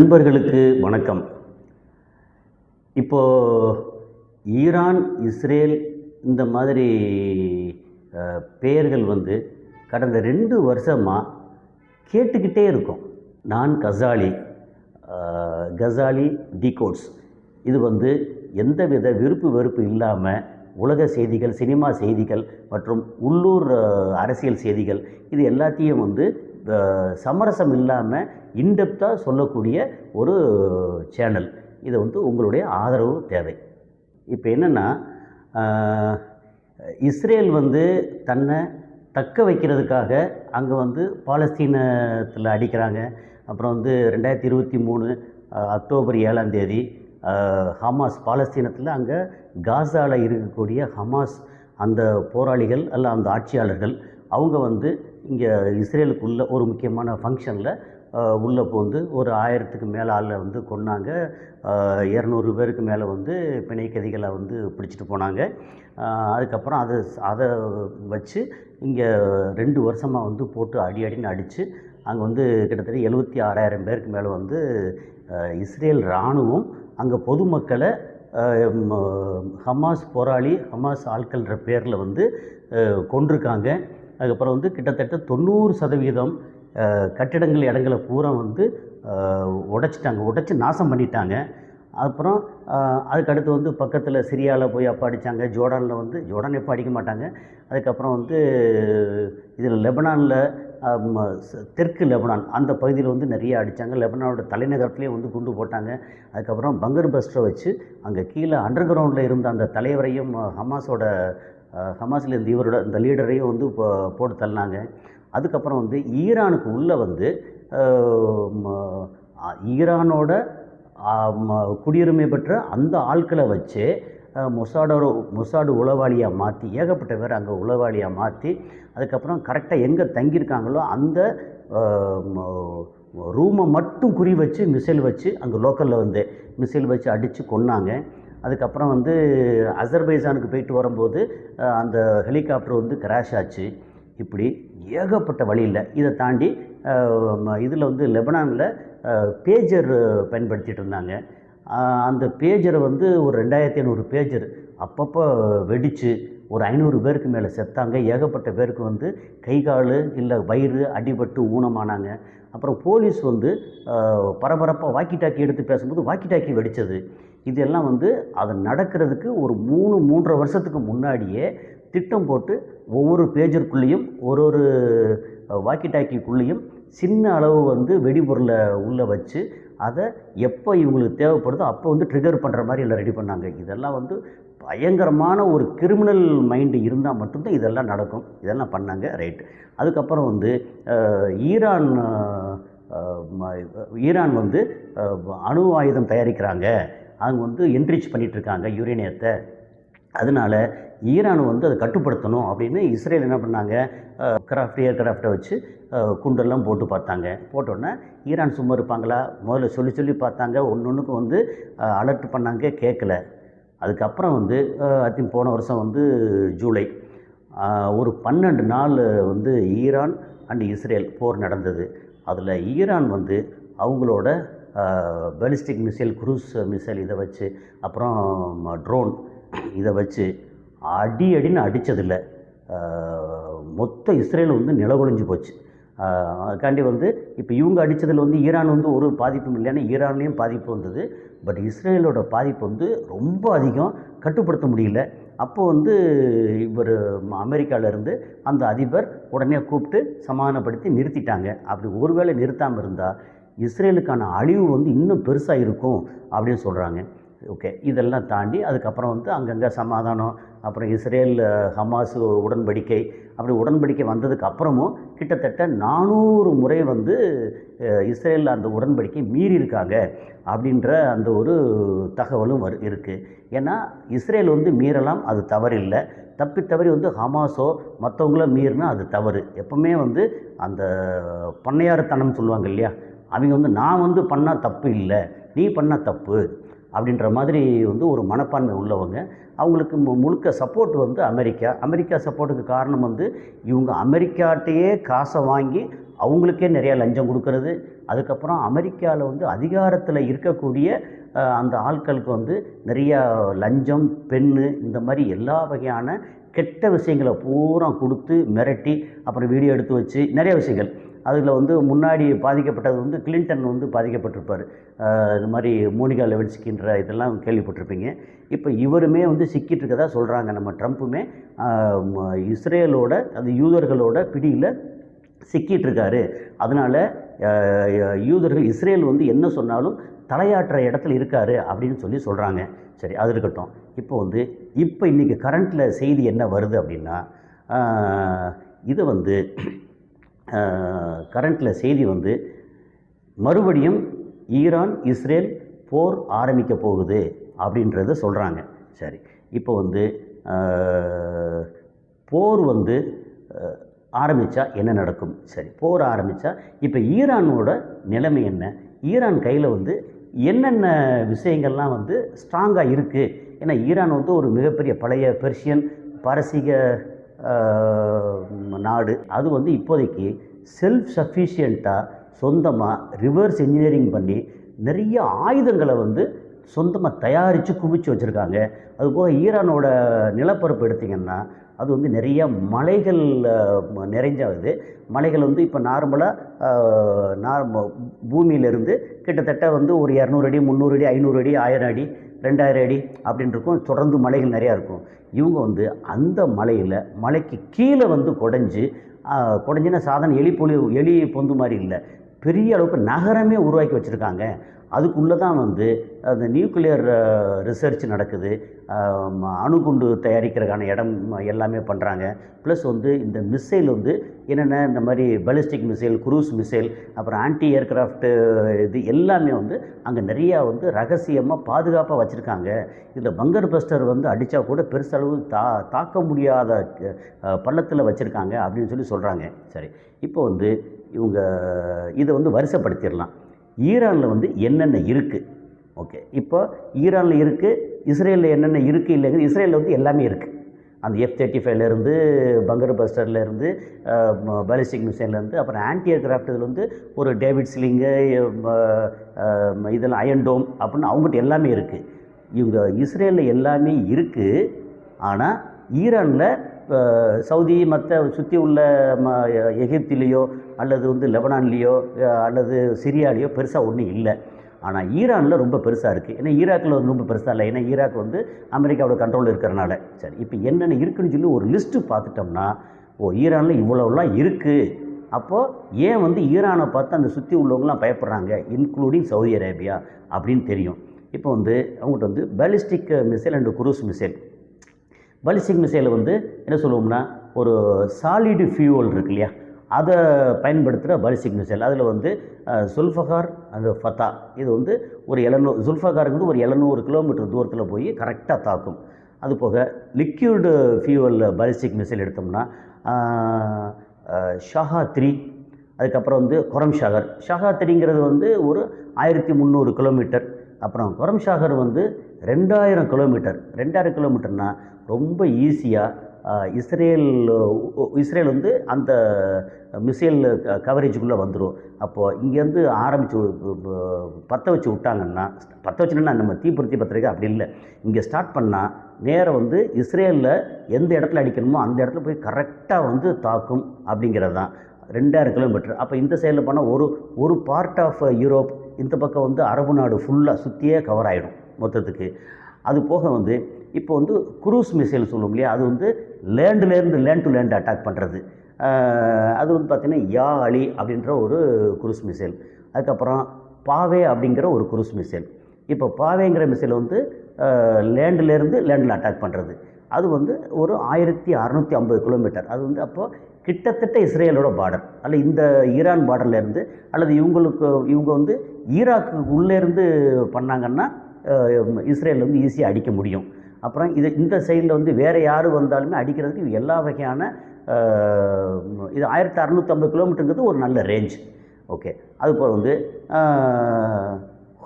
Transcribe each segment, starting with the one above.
நண்பர்களுக்கு வணக்கம். இப்போ ஈரான் இஸ்ரேல் இந்த மாதிரி பெயர்கள் வந்து கடந்த ரெண்டு வருஷமாக கேட்டுக்கிட்டே இருக்கும். நான் கசாலி கசாலி டிகோட்ஸ். இது வந்து எந்தவித விருப்பு வெறுப்பு இல்லாமல் உலக செய்திகள் சினிமா செய்திகள் மற்றும் உள்ளூர் அரசியல் செய்திகள் இது எல்லாத்தையும் வந்து சமரசம் இல்லாமல் இன்டெப்த்தாக சொல்லக்கூடிய ஒரு சேனல் இது வந்து உங்களுடைய ஆதரவு தேவை. இப்போ என்னென்னா இஸ்ரேல் வந்து தன்னை தக்க வைக்கிறதுக்காக அங்கே வந்து பாலஸ்தீனத்தில் அடிக்கிறாங்க. அப்புறம் வந்து ரெண்டாயிரத்தி இருபத்தி மூணு அக்டோபர் ஏழாம் தேதி ஹமாஸ் பாலஸ்தீனத்தில் அங்கே காசாவில் இருக்கக்கூடிய ஹமாஸ் அந்த போராளிகள் அல்ல அந்த ஆட்சியாளர்கள் அவங்க வந்து இங்கே இஸ்ரேலுக்குள்ள ஒரு முக்கியமான ஃபங்க்ஷனில் உள்ளே போந்து ஒரு ஆயிரத்துக்கு மேலே ஆளில் வந்து கொன்னாங்க. இரநூறு பேருக்கு மேலே வந்து பிணை கைதிகளை வந்து பிடிச்சிட்டு போனாங்க. அதுக்கப்புறம் அதை அதை வச்சு இங்கே ரெண்டு வருஷமாக வந்து போட்டு அடி அடின்னு அடித்து அங்கே வந்து கிட்டத்தட்ட எழுபத்தி ஆறாயிரம் பேருக்கு மேலே வந்து இஸ்ரேல் இராணுவம் அங்கே பொதுமக்களை ஹமாஸ் போராளி ஹமாஸ் ஆட்கள்ன்ற பேரில் வந்து கொண்டிருக்காங்க கொன்றிருக்காங்க. அதுக்கப்புறம் வந்து கிட்டத்தட்ட தொண்ணூறு சதவீதம் கட்டிடங்கள் இடங்களை பூரா வந்து உடைச்சிட்டாங்க. உடைச்சி நாசம் பண்ணிட்டாங்க. அப்புறம் அதுக்கடுத்து வந்து பக்கத்தில் சிரியாவில் போய் அப்போ அடித்தாங்க ஜோர்டானில் வந்து ஜோர்டான் எப்போ அடிக்க மாட்டாங்க. அதுக்கப்புறம் வந்து இதில் லெபனானில் தெற்கு லெபனான் அந்த பகுதியில் வந்து நிறைய அடித்தாங்க லெபனானோட தலைநகரத்துலேயே வந்து குண்டு போட்டாங்க. அதுக்கப்புறம் பங்கர் பஸ்டரை வச்சு அங்கே கீழே அண்டர் கிரவுண்டில் இருந்த அந்த தலைவரையும் ஹமாஸோட அஹ், ஹமாஸில் இவரோட இந்த லீடரையும் வந்து போ- போட்டு தள்ளினாங்க. அதுக்கப்புறம் வந்து ஈரானுக்கு உள்ளே வந்து ஈரானோட குடியுரிமை பெற்ற அந்த ஆட்களை வச்சு மொசாடோ மொசாடு உளவாளியாக மாற்றி ஏகப்பட்ட பேர் அங்கே உளவாளியாக மாற்றி அதுக்கப்புறம் கரெக்டாக எங்கே தங்கியிருக்காங்களோ அந்த ரூமை மட்டும் குறி வச்சு மிசைல் வச்சு அங்கே லோக்கலில் வந்து மிசைல் வச்சு அடித்து கொன்னாங்க. அதுக்கப்புறம் வந்து அசர்பைசானுக்கு போயிட்டு வரும்போது அந்த ஹெலிகாப்டர் வந்து கிராஷ் ஆச்சு. இப்படி ஏகப்பட்ட வழியில் இதை தாண்டி இதில் வந்து லெபனானில் பேஜர் பயன்படுத்திகிட்டு இருந்தாங்க. அந்த பேஜரை வந்து ஒரு ரெண்டாயிரத்தி ஐநூறு பேஜர் அப்பப்போ வெடித்து ஒரு ஐநூறு பேருக்கு மேலே செத்தாங்க. ஏகப்பட்ட பேருக்கு வந்து கை கால் இல்லை வயிறு அடிபட்டு ஊனமானாங்க. அப்புறம் போலீஸ் வந்து பரபரப்பாக வாக்கி டாக்கி எடுத்து பேசும்போது வாக்கி டாக்கி வெடித்தது இதெல்லாம் வந்து அது நடக்கிறதுக்கு ஒரு மூணு மூன்றரை வருஷத்துக்கு முன்னாடியே திட்டம் போட்டு ஒவ்வொரு பேஜருக்குள்ளேயும் ஒரு ஒரு வாக்கி டாக்கிக்குள்ளேயும் சின்ன அளவு வந்து வெடிபொருளை உள்ளே வச்சு அதை எப்போ இவங்களுக்கு தேவைப்படுதோ அப்போ வந்து ட்ரிகர் பண்ணுற மாதிரி எல்லாம் ரெடி பண்ணாங்க. இதெல்லாம் வந்து பயங்கரமான ஒரு கிரிமினல் மைண்டு இருந்தால் மட்டும்தான் இதெல்லாம் நடக்கும். இதெல்லாம் பண்ணாங்க. ரைட் அதுக்கப்புறம் வந்து ஈரான் ஈரான் வந்து அணு ஆயுதம் தயாரிக்கிறாங்க. அவங்க வந்து என்ரிச் பண்ணிகிட்ருக்காங்க இருக்காங்க யுரேனியத்தை. அதனால ஈரான் வந்து அதை கட்டுப்படுத்தணும் அப்படின்னு இஸ்ரேல் என்ன பண்ணாங்க கிராஃப்ட் ஏர்கிராஃப்டை வச்சு குண்டெல்லாம் போட்டு பார்த்தாங்க. போட்டோன்னே ஈரான் சும்மா இருப்பாங்களா? முதல்ல சொல்லி சொல்லி பார்த்தாங்க. ஒன்று ஒன்றுக்கும் வந்து அலர்ட் பண்ணாங்க கேட்கல அதுக்கப்புறம் வந்து அத்தின் போன வருஷம் வந்து ஜூலை ஒரு பன்னெண்டு நாள் வந்து ஈரான் அண்ட் இஸ்ரேல் போர் நடந்தது. அதில் ஈரான் வந்து அவங்களோட பெலிஸ்டிக் மிசைல் குரூஸ் மிசைல் இதை வச்சு அப்புறம் ட்ரோன் இதை வச்சு அடி அடின்னு அடித்ததில்ல மொத்த இஸ்ரேல் வந்து நிலகுலைஞ்சு போச்சு. அதுக்காண்டி வந்து இப்போ இவங்க அடித்ததில் வந்து ஈரான் வந்து ஒரு பாதிப்பும் இல்லைன்னா ஈரான்லேயும் பாதிப்பு வந்தது. பட் இஸ்ரேலோட பாதிப்பு வந்து ரொம்ப அதிகம். கட்டுப்படுத்த முடியல. அப்போது வந்து இவர் அமெரிக்காவிலேருந்து அந்த அதிபர் உடனே கூப்பிட்டு சமாதானப்படுத்தி நிறுத்திட்டாங்க. அப்படி ஒருவேளை நிறுத்தாமல் இருந்தால் இஸ்ரேலுக்கான அழிவு வந்து இன்னும் பெருசாக இருக்கும் அப்படின்னு சொல்கிறாங்க ஓகே. இதெல்லாம் தாண்டி அதுக்கப்புறம் வந்து அங்கங்கே சமாதானம் அப்புறம் இஸ்ரேல் ஹமாஸ் உடன்படிக்கை அப்படி உடன்படிக்கை வந்ததுக்கு அப்புறமும் கிட்டத்தட்ட நானூறு முறை வந்து இஸ்ரேலில் அந்த உடன்படிக்கை மீறி இருக்காங்க அப்படின்ற அந்த ஒரு தகவலும் வரு இருக்குது ஏன்னா இஸ்ரேல் வந்து மீறலாம் அது தவறில்லை. தப்பி தவறி வந்து ஹமாஸோ மற்றவங்கள மீறினா அது தவறு. எப்பவுமே வந்து அந்த பண்ணையாரத்தனம் சொல்லுவாங்க இல்லையா? அவங்க வந்து நான் வந்து பண்ணால் தப்பு இல்லை. நீ பண்ணால் தப்பு. அப்படின்ற மாதிரி வந்து ஒரு மனப்பான்மை உள்ளவங்க. அவங்களுக்கு மு- முழுக்க சப்போர்ட் வந்து அமெரிக்கா. அமெரிக்கா சப்போர்ட்டுக்கு காரணம் வந்து இவங்க அமெரிக்காட்டையே காசை வாங்கி அவங்களுக்கே நிறையா லஞ்சம் கொடுக்கறது. அதுக்கப்புறம் அமெரிக்காவில் வந்து அதிகாரத்தில் இருக்கக்கூடிய அந்த ஆட்களுக்கு வந்து நிறையா லஞ்சம் பெண்ணு இந்த மாதிரி எல்லா வகையான கெட்ட விஷயங்களை பூரா கொடுத்து மிரட்டி அப்புறம் வீடியோ எடுத்து வச்சு நிறைய விஷயங்கள். அதில் வந்து முன்னாடி பாதிக்கப்பட்டது வந்து கிளின்டன் வந்து பாதிக்கப்பட்டிருப்பார். இந்த மாதிரி மோனிகா லெவன்ஸ்கின்ற இதெல்லாம் கேள்விப்பட்டிருப்பீங்க. இப்போ இவருமே வந்து சிக்கிட்டு இருக்கதா சொல்கிறாங்க நம்ம ட்ரம்ப்புமே. இஸ்ரேலோட அந்த யூதர்களோட பிடியில் சிக்கிட்டு இருக்காரு. அதனால் யூதர்கள் இஸ்ரேல் வந்து என்ன சொன்னாலும் தலையாட்டுற இடத்துல இருக்காரு அப்படின்னு சொல்லி சொல்கிறாங்க சரி அது இருக்கட்டும். இப்போ வந்து இப்போ இன்றைக்கி கரண்ட்டில் செய்தி என்ன வருது அப்படின்னா இதை இது வந்து கரண்ட்டில் செய்தி வந்து மறுபடியும் ஈரான் இஸ்ரேல் போர் ஆரம்பிக்க போகுது அப்படின்றத சொல்கிறாங்க சரி இப்போ வந்து போர் வந்து ஆரம்பித்தா என்ன நடக்கும்? சரி போர் ஆரம்பித்தா இப்போ ஈரானோட நிலைமை என்ன? ஈரான் கையில் வந்து என்னென்ன விஷயங்கள்லாம் வந்து ஸ்ட்ராங்காக இருக்குது ஏன்னா ஈரான் வந்து ஒரு மிகப்பெரிய பழைய பெர்ஷியன் பாரசீக நாடு. அது வந்து இப்போதைக்கு செல்ஃப் சஃபிஷியண்ட்டாக சொந்தமாக ரிவர்ஸ் இன்ஜினியரிங் பண்ணி நிறைய ஆயுதங்களை வந்து சொந்தமாக தயாரித்து குவிச்சு வச்சுருக்காங்க. அதுபோக ஈரானோட நிலப்பரப்பு எடுத்திங்கன்னா அது வந்து நிறைய மலைகள் நிறைஞ்சாகுது. மலைகள் வந்து இப்போ நார்மலாக நார்ம பூமியிலேருந்து கிட்டத்தட்ட வந்து ஒரு இரநூறு அடி முந்நூறு அடி ஐநூறு அடி ஆயிரம் அடி ரெண்டாயிரம் அடி அப்படின்னு இருக்கும் தொடர்ந்து மலைகள் நிறையா இருக்கும். இவங்க வந்து அந்த மலையில் மலைக்கு கீழே வந்து குடஞ்சி குடஞ்சின சாதாரண எலி பொலி எலி பொந்து மாதிரி இல்லை. பெரிய அளவுக்கு நகரமே உருவாக்கி வச்சுருக்காங்க. அதுக்குள்ளே தான் வந்து அந்த நியூக்ளியர் ரிசர்ச் நடக்குது. ம- அணுகுண்டு தயாரிக்கிறதுக்கான இடம் எல்லாமே பண்ணுறாங்க ப்ளஸ் வந்து இந்த மிசைல் வந்து என்னென்ன இந்த மாதிரி பலிஸ்டிக் மிசைல் குரூஸ் மிசைல் அப்புறம் ஆன்டி ஏர்க்ராஃப்ட்டு இது எல்லாமே வந்து அங்கே நிறையா வந்து ரகசியமாக பாதுகாப்பாக வச்சுருக்காங்க. இதில் பங்கர் பஸ்டர் வந்து அடித்தா கூட பெருசளவு தா தாக்க முடியாத பள்ளத்தில் வச்சுருக்காங்க அப்படின்னு சொல்லி சொல்கிறாங்க சரி இப்போ வந்து இவங்க இதை வந்து வரிசைப்படுத்திடலாம். ஈரானில் வந்து என்னென்ன இருக்குது ஓகே இப்போ ஈரானில் இருக்குது இஸ்ரேலில் என்னென்ன இருக்குது இல்லைங்க இஸ்ரேலில் வந்து எல்லாமே இருக்குது அந்த எஃப் தேர்ட்டி ஃபைவ்லேருந்து பங்கர் பஸ்டர்லேருந்து பாலிஸ்டிக் மிசைல்லேருந்து அப்புறம் ஆன்டி ஏர்கிராஃப்ட் இதில் வந்து ஒரு டேவிட் ஸ்லிங்கு இதெல்லாம் அயன் டோம் அப்படின்னு அவங்ககிட்ட எல்லாமே இருக்குது இவங்க இஸ்ரேலில் எல்லாமே இருக்குது ஆனால் ஈரானில் சவுதி மற்ற சுற்றி உள்ள ம எகிப்திலேயோ அல்லது வந்து லெபனான்லேயோ அல்லது சிரியாலேயோ பெருசாக ஒன்றும் இல்லை. ஆனால் ஈரானில் ரொம்ப பெருசாக இருக்குது ஏன்னா ஈராக்கில் வந்து ரொம்ப பெருசாக இல்லை. ஏன்னா ஈராக் வந்து அமெரிக்காவோட கண்ட்ரோல் இருக்கிறனால. சரி இப்போ என்னென்ன இருக்குன்னு சொல்லி ஒரு லிஸ்ட்டு பார்த்துட்டோம்னா ஓ ஈரானில் இவ்வளோலாம் இருக்குது அப்போது ஏன் வந்து ஈரானை பார்த்து அந்த சுற்றி உள்ளவங்களாம் பயப்படுறாங்க? இன்க்ளூடிங் சவுதி அரேபியா அப்படின்னு தெரியும். இப்போ வந்து அவங்ககிட்ட வந்து ballistic missile and cruise missile ballistic மிசைலை வந்து என்ன சொல்லுவோம்னா ஒரு சாலிடு ஃபியூவல் இருக்கு இல்லையா? அதை பயன்படுத்துகிற பாலிஸ்டிக் மிசைல் அதில் வந்து சுல்ஃபகார் அந்த ஃபத்தா இது வந்து ஒரு எழுநூறு சுல்ஃபகாருங்கிறது ஒரு எழுநூறு கிலோமீட்டர் தூரத்தில் போய் கரெக்டாக தாக்கும். அது போக லிக்யூடு ஃபியூவலில் பலிஸ்டிக் மிசைல் எடுத்தோம்னா ஷஹா த்ரீ அதுக்கப்புறம் வந்து கொரம் ஷாகர் ஷஹா த்ரீங்கிறது வந்து ஒரு ஆயிரத்தி முந்நூறு கிலோமீட்டர். அப்புறம் கொரம் ஷாகர் வந்து ரெண்டாயிரம் கிலோமீட்டர். ரெண்டாயிரம் கிலோமீட்டர்னால் ரொம்ப ஈஸியாக இஸ்ரேல் இஸ்ரேல் வந்து அந்த மிசைல் கவரேஜுக்குள்ளே வந்துடும் அப்போது இங்கேருந்து ஆரம்பித்து பற்ற வச்சு விட்டாங்கன்னா பற்ற வச்சுன்னா நம்ம தீப்பொருத்தி பத்திரிக்கை அப்படி இல்லை. இங்கே ஸ்டார்ட் பண்ணால் நேரம் வந்து இஸ்ரேலில் எந்த இடத்துல அடிக்கணுமோ அந்த இடத்துல போய் கரெக்டாக வந்து தாக்கும் அப்படிங்கிறது தான். ரெண்டாயிரம் கிலோமீட்டர். அப்போ இந்த சைடில் போனால் ஒரு ஒரு பார்ட் ஆஃப் யூரோப் இந்த பக்கம் வந்து அரபு நாடு ஃபுல்லாக சுற்றியே கவர் ஆகிடும் மொத்தத்துக்கு. அது போக வந்து இப்போ வந்து குரூஸ் மிசைல் சொல்லுவோம் இல்லையா? அது வந்து லேண்ட்லேருந்து லேண்ட் டு லேண்ட் அட்டாக் பண்ணுறது அது வந்து பார்த்திங்கன்னா யா அலி அப்படின்ற ஒரு குரூஸ் மிசைல் அதுக்கப்புறம் பாவே அப்படிங்கிற ஒரு குரூஸ் மிசைல் இப்போ பாவேங்கிற மிசைல் வந்து லேண்ட்லேருந்து லேண்டில் அட்டாக் பண்ணுறது அது வந்து ஒரு ஆயிரத்தி அறநூற்றி ஐம்பது கிலோமீட்டர் அது வந்து அப்போது கிட்டத்தட்ட இஸ்ரேலோட பார்டர் அல்ல இந்த ஈரான் பார்டர்லேருந்து அல்லது இவங்களுக்கு இவங்க வந்து ஈராக்கு உள்ளேருந்து பண்ணாங்கன்னா இஸ்ரேல் வந்து ஈஸியாக அடிக்க முடியும். அப்புறம் இது இந்த சைடில் வந்து வேறு யார் வந்தாலுமே அடிக்கிறதுக்கு எல்லா வகையான இது ஆயிரத்தி அறநூற்றம்பது கிலோமீட்டருங்கிறது ஒரு நல்ல ரேஞ்ச் ஓகே அதுபோல் வந்து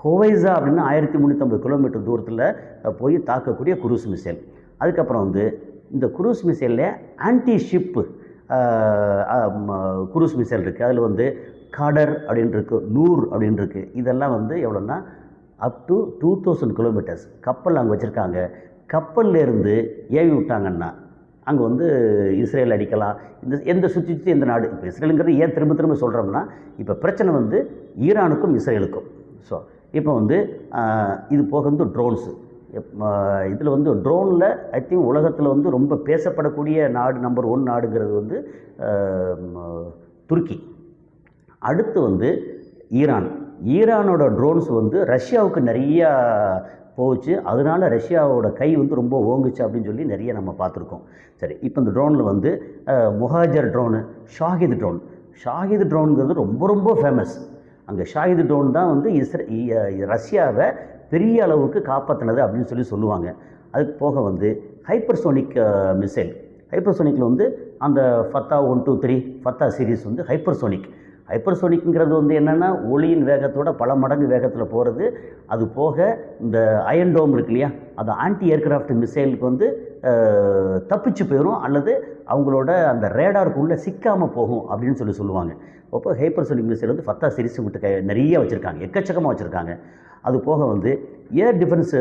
ஹொவைசா அப்படின்னு ஆயிரத்தி முந்நூற்றம்பது கிலோமீட்டர் தூரத்தில் போய் தாக்கக்கூடிய குரூஸ் மிசைல். அதுக்கப்புறம் வந்து இந்த குரூஸ் மிசைலில் ஆன்டி ஷிப்பு குரூஸ் மிசைல் இருக்குது அதில் வந்து கடர் அப்படின்னு இருக்கு நூர் அப்படின்னு இதெல்லாம் வந்து எவ்வளோன்னா up to two thousand kilometres கப்பல் அங்கே வச்சுருக்காங்க. கப்பல்லேருந்து ஏவி விட்டாங்கன்னா அங்கே வந்து இஸ்ரேல் அடிக்கலாம். இந்த எந்த சுற்றி சுற்றி எந்த நாடு? இப்போ இஸ்ரேலுங்கிறது ஏன் திரும்ப திரும்ப சொல்கிறோம்னா இப்போ பிரச்சனை வந்து ஈரானுக்கும் இஸ்ரேலுக்கும். ஸோ இப்போ வந்து இது போக வந்து ட்ரோன்ஸு இதில் வந்து ட்ரோனில் ஐ திங்க் உலகத்தில் வந்து ரொம்ப பேசப்படக்கூடிய நாடு நம்பர் ஒன் நாடுங்கிறது வந்து துருக்கி. அடுத்து வந்து ஈரான். ஈரானோட ட்ரோன்ஸ் வந்து ரஷ்யாவுக்கு நிறையா போச்சு. அதனால ரஷ்யாவோட கை வந்து ரொம்ப ஓங்குச்சு அப்படின்னு சொல்லி நிறைய நம்ம பார்த்துருக்கோம். சரி இப்போ இந்த ட்ரோனில் வந்து Mohajer drone Shahed drone Shahed ட்ரோனுங்கிறது ரொம்ப ரொம்ப ஃபேமஸ் அங்கே ஷாஹித் ட்ரோன் தான் வந்து இஸ்ர இ- ரஷ்யாவை பெரிய அளவுக்கு காப்பாற்றினது அப்படின்னு சொல்லி சொல்லுவாங்க. அதுக்கு போக வந்து ஹைப்பர்சோனிக் மிசைல் ஹைப்பர்சோனிக்கில் வந்து அந்த Fattah one two three Fattah series வந்து ஹைப்பர்சோனிக் ஹைப்பர்சோனிக்ங்கிறது வந்து என்னென்னா ஒளியின் வேகத்தோட பல மடங்கு வேகத்தில் போகிறது அது போக இந்த அயன் டோம் இருக்கு இல்லையா? அது ஆன்டி ஏர்க்ராஃப்ட் மிசைலுக்கு வந்து தப்பிச்சு போயிடும் அல்லது அவங்களோட அந்த ரேடாருக்குள்ளே சிக்காமல் போகும் அப்படின்னு சொல்லி சொல்லுவாங்க. அப்போ ஹைப்பர்சோனிக் மிசைல் வந்து ஃபத்தா சிரிசு விட்டு கை- நிறைய வச்சுருக்காங்க எக்கச்சக்கமாக வச்சுருக்காங்க. அது போக வந்து ஏர் டிஃபென்ஸ்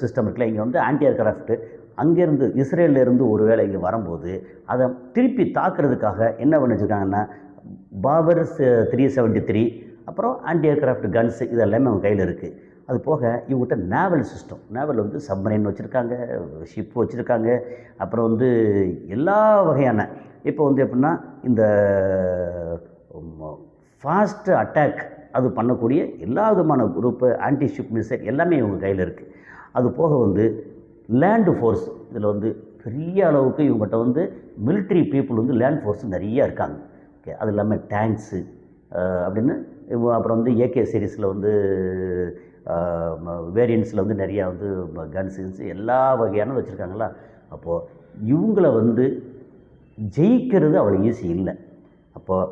சிஸ்டம் இருக்குல்ல இங்கே வந்து ஆன்டி ஏர்க்ராஃப்ட்டு அங்கேருந்து இஸ்ரேல்லேருந்து ஒரு வேளை இங்கே வரும்போது அதை திருப்பி தாக்குறதுக்காக என்ன பண்ணிச்சுருக்காங்கன்னா பாபர் த்ரீ செவன்ட்டி த்ரீ அப்புறம் ஆன்டி ஏர்க்ராஃப்ட் கன்ஸ் இது எல்லாமே அவங்க கையில் இருக்குது அது போக இவங்ககிட்ட நேவல் சிஸ்டம் நேவல் வந்து சப்மரைன் வச்சுருக்காங்க ஷிப் வச்சுருக்காங்க அப்புறம் வந்து எல்லா வகையான இப்போ வந்து எப்படின்னா இந்த ஃபாஸ்ட் அட்டாக் அது பண்ணக்கூடிய எல்லா விதமான குரூப்பு ஆன்டி ஷிப் மிசைல் எல்லாமே இவங்க கையில் இருக்குது அது போக வந்து லேண்டு ஃபோர்ஸ் இதில் வந்து பெரிய அளவுக்கு இவங்ககிட்ட வந்து மிலிட்ரி பீப்புள் வந்து லேண்ட் ஃபோர்ஸ் நிறைய இருக்காங்க. ஓகே. அது இல்லாமல் டேங்க்ஸு அப்படின்னு அப்புறம் வந்து ஏகே சீரீஸில் வந்து வேரியன்ஸில் வந்து நிறையா வந்து கன்ஸ் எல்லா வகையான வச்சுருக்காங்களா? அப்போது இவங்கள வந்து ஜெயிக்கிறது அவ்வளோ ஈஸி இல்லை. அப்போது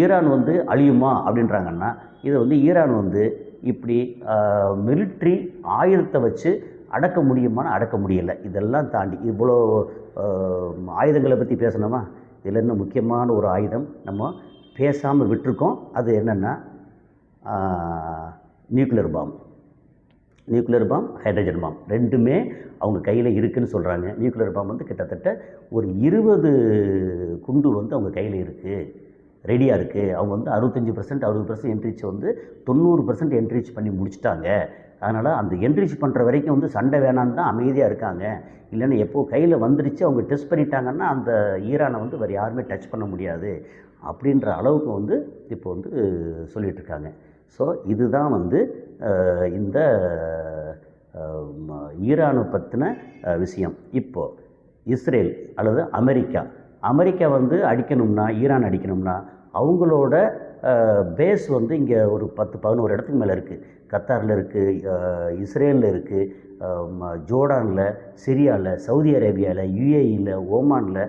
ஈரான் வந்து அழியுமா அப்படின்றாங்கன்னா இதை வந்து ஈரான் வந்து இப்படி மிலிட்ரி ஆயுதத்தை வச்சு அடக்க முடியுமான்னு அடக்க முடியலை. இதெல்லாம் தாண்டி இவ்வளோ ஆயுதங்களை பற்றி பேசணுமா? இதில் இன்னும் முக்கியமான ஒரு ஆயுதம் நம்ம பேசாமல் விட்டுருக்கோம். அது என்னென்னா nuclear bomb. Nuclear bomb hydrogen bomb. ரெண்டுமே அவங்க கையில் இருக்குதுன்னு சொல்கிறாங்க. நியூக்ளியர் பாம் வந்து கிட்டத்தட்ட ஒரு இருபது குண்டு வந்து அவங்க கையில் இருக்குது ரெடியாக இருக்குது அவங்க வந்து அறுபத்தஞ்சி பர்சன்ட் அறுபது பர்சன்ட் என்ட்ரிச் வந்து தொண்ணூறு பர்சன்ட் என்ட்ரிச் பண்ணி முடிச்சிட்டாங்க. அதனால் அந்த என்ட்ரிச் பண்ணுற வரைக்கும் வந்து சண்டை வேணான்னு தான் அமைதியாக இருக்காங்க. இல்லைன்னா எப்போ கையில் வந்துருச்சு அவங்க டெஸ்ட் பண்ணிட்டாங்கன்னா அந்த ஈரானை வந்து வேறு யாருமே டச் பண்ண முடியாது. அப்படின்ற அளவுக்கு வந்து இப்போ வந்து சொல்லிகிட்ருக்காங்க ஸோ இதுதான் வந்து இந்த ஈரானை பற்றின விஷயம். இப்போது இஸ்ரேல் அல்லது அமெரிக்கா. அமெரிக்கா வந்து அடிக்கணும்னா ஈரான் அடிக்கணும்னா அவங்களோட பேஸ் வந்து இங்கே ஒரு பத்து பதினோரு இடத்துக்கு மேலே இருக்குது கத்தாரில் இருக்குது இஸ்ரேலில் இருக்குது ஜோர்டானில் சிரியாவில் சவுதி அரேபியாவில் யுஏஇயில் ஓமானில்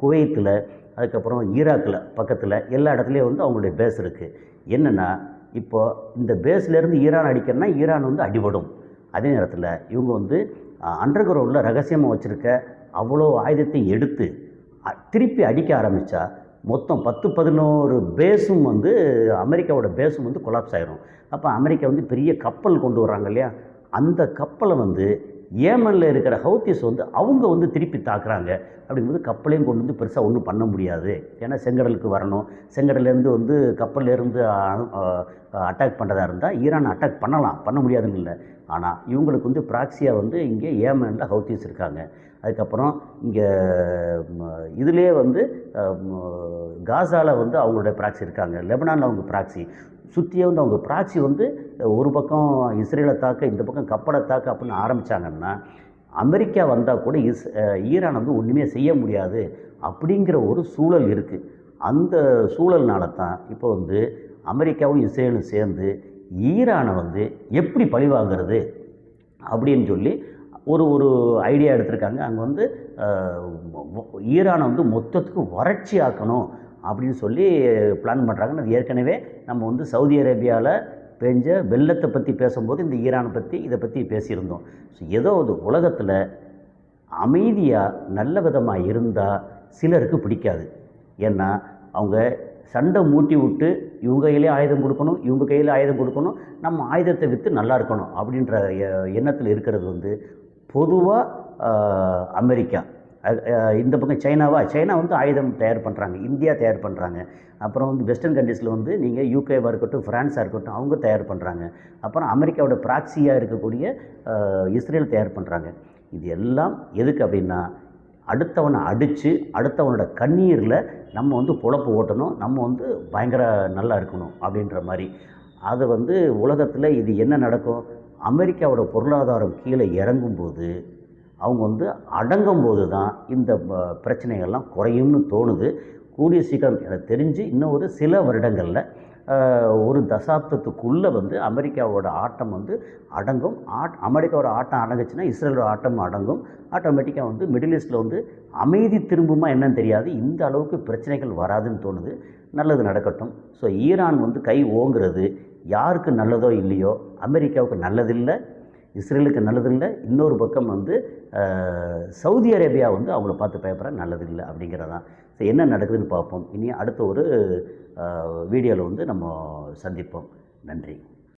குவைத்தில் அதுக்கப்புறம் ஈராக்கில் பக்கத்தில் எல்லா இடத்துலையும் வந்து அவங்களுடைய பேஸ் இருக்குது என்னென்னா இப்போ இந்த பேஸ்லேருந்து ஈரான் அடிக்கிறன்னா ஈரான் வந்து அடிபடும். அதே நேரத்தில் இவங்க வந்து அண்டர் கிரவுண்டில் ரகசியமாக வச்சுருக்க அவ்வளோ ஆயுதத்தை எடுத்து திருப்பி அடிக்க ஆரம்பித்தா மொத்தம் பத்து பதினோரு பேஸும் வந்து அமெரிக்காவோட பேஸும் வந்து கொலாப்ஸ் ஆயிரும். அப்போ அமெரிக்கா வந்து பெரிய கப்பல் கொண்டு வர்றாங்க இல்லையா? அந்த கப்பலை வந்து ஏமனில் இருக்கிற ஹவுத்திஸ் வந்து அவங்க வந்து திருப்பி தாக்குறாங்க. அப்படிங்கும்போது கப்பலையும் கொண்டு வந்து பெருசாக ஒன்றும் பண்ண முடியாது. ஏன்னா செங்கடலுக்கு வரணும். செங்கடல்லேருந்து வந்து கப்பல்லேருந்து அட்டாக் பண்ணுறதா இருந்தால் ஈரான் அட்டாக் பண்ணலாம். பண்ண முடியாதுன்னு இல்லை. ஆனால் இவங்களுக்கு வந்து ப்ராக்சியாக வந்து இங்கே ஏமனில் ஹவுத்திஸ் இருக்காங்க. அதுக்கப்புறம் இங்கே இதுலேயே வந்து காசாவில் வந்து அவங்களுடைய ப்ராக்சி இருக்காங்க. லெபனானில் அவங்க ப்ராக்சி சுற்றியே வந்து அவங்க ப்ராக்சி வந்து ஒரு பக்கம் இஸ்ரேலை தாக்க இந்த பக்கம் கப்பலை தாக்க அப்படின்னு ஆரம்பித்தாங்கன்னா அமெரிக்கா வந்தால் கூட இஸ் ஈரான் வந்து ஒன்றுமே செய்ய முடியாது அப்படிங்கிற ஒரு சூழல் இருக்குது அந்த சூழல்னால தான் இப்போ வந்து அமெரிக்காவும் இஸ்ரேலும் சேர்ந்து ஈரானை வந்து எப்படி பழிவாங்கிறது அப்படின்னு சொல்லி ஒரு ஒரு ஐடியா எடுத்திருக்காங்க. அங்கே வந்து ஈரானை வந்து மொத்தத்துக்கு வறட்சி ஆக்கணும் அப்படின்னு சொல்லி பிளான் பண்ணுறாங்க அது ஏற்கனவே நம்ம வந்து சவுதி அரேபியாவில் பெஞ்ச வெள்ளத்தை பற்றி பேசும்போது இந்த ஈரானை பற்றி இதை பற்றி பேசியிருந்தோம். ஸோ ஏதோ ஒரு உலகத்தில் அமைதியாக நல்ல விதமாக இருந்தால் சிலருக்கு பிடிக்காது. ஏன்னா அவங்க சண்டை மூட்டி விட்டு இவங்க கையிலே ஆயுதம் கொடுக்கணும் இவங்க கையில் ஆயுதம் கொடுக்கணும் நம்ம ஆயுதத்தை விற்று நல்லா இருக்கணும் அப்படின்ற எ- எண்ணத்தில் இருக்கிறது வந்து பொதுவாக அமெரிக்கா. இந்த பக்கம் சைனாவா? சைனா வந்து ஆயுதம் தயார் பண்ணுறாங்க இந்தியா தயார் பண்ணுறாங்க அப்புறம் வந்து வெஸ்டர்ன் கண்ட்ரீஸில் வந்து நீங்கள் யூகேவாக இருக்கட்டும் ஃப்ரான்ஸாக இருக்கட்டும் அவங்க தயார் பண்ணுறாங்க அப்புறம் அமெரிக்காவோட ப்ராக்சியாக இருக்கக்கூடிய இஸ்ரேல் தயார் பண்ணுறாங்க இது எல்லாம் எதுக்கு அப்படின்னா அடுத்தவனை அடித்து அடுத்தவனோட கண்ணீரில் நம்ம வந்து பொழப்பு ஓட்டணும் நம்ம வந்து பயங்கர நல்லா இருக்கணும் அப்படின்ற மாதிரி. அது வந்து உலகத்தில் இது என்ன நடக்கும்? அமெரிக்காவோட பொருளாதாரம் கீழே இறங்கும்போது அவங்க வந்து அடங்கும் போது தான் இந்த பிரச்சனைகள்லாம் குறையும்னு தோணுது. கூடிய சீக்கிரம் எனக்கு தெரிஞ்சு இன்னும் ஒரு சில வருடங்களில் ஒரு தசாப்தத்துக்குள்ளே வந்து அமெரிக்காவோட ஆட்டம் வந்து அடங்கும். ஆட் அமெரிக்காவோட ஆட்டம் அடங்குச்சுன்னா இஸ்ரேலோட ஆட்டம் அடங்கும். ஆட்டோமேட்டிக்காக வந்து மிடில் ஈஸ்ட்டில் வந்து அமைதி திரும்புமா என்னன்னு தெரியாது. இந்த அளவுக்கு பிரச்சனைகள் வராதுன்னு தோணுது. நல்லது நடக்கட்டும். ஸோ ஈரான் வந்து கை ஓங்குறது யாருக்கு நல்லதோ இல்லையோ அமெரிக்காவுக்கு நல்லதில்லை இஸ்ரேலுக்கு நல்லதில்லை இன்னொரு பக்கம் வந்து சவுதி அரேபியா வந்து அவங்கள பார்த்து பயப்பட நல்லதில்லை அப்படிங்கிறதான். ஸோ என்ன நடக்குதுன்னு பார்ப்போம். இனி அடுத்த ஒரு வீடியோவில் வந்து நம்ம சந்திப்போம். நன்றி.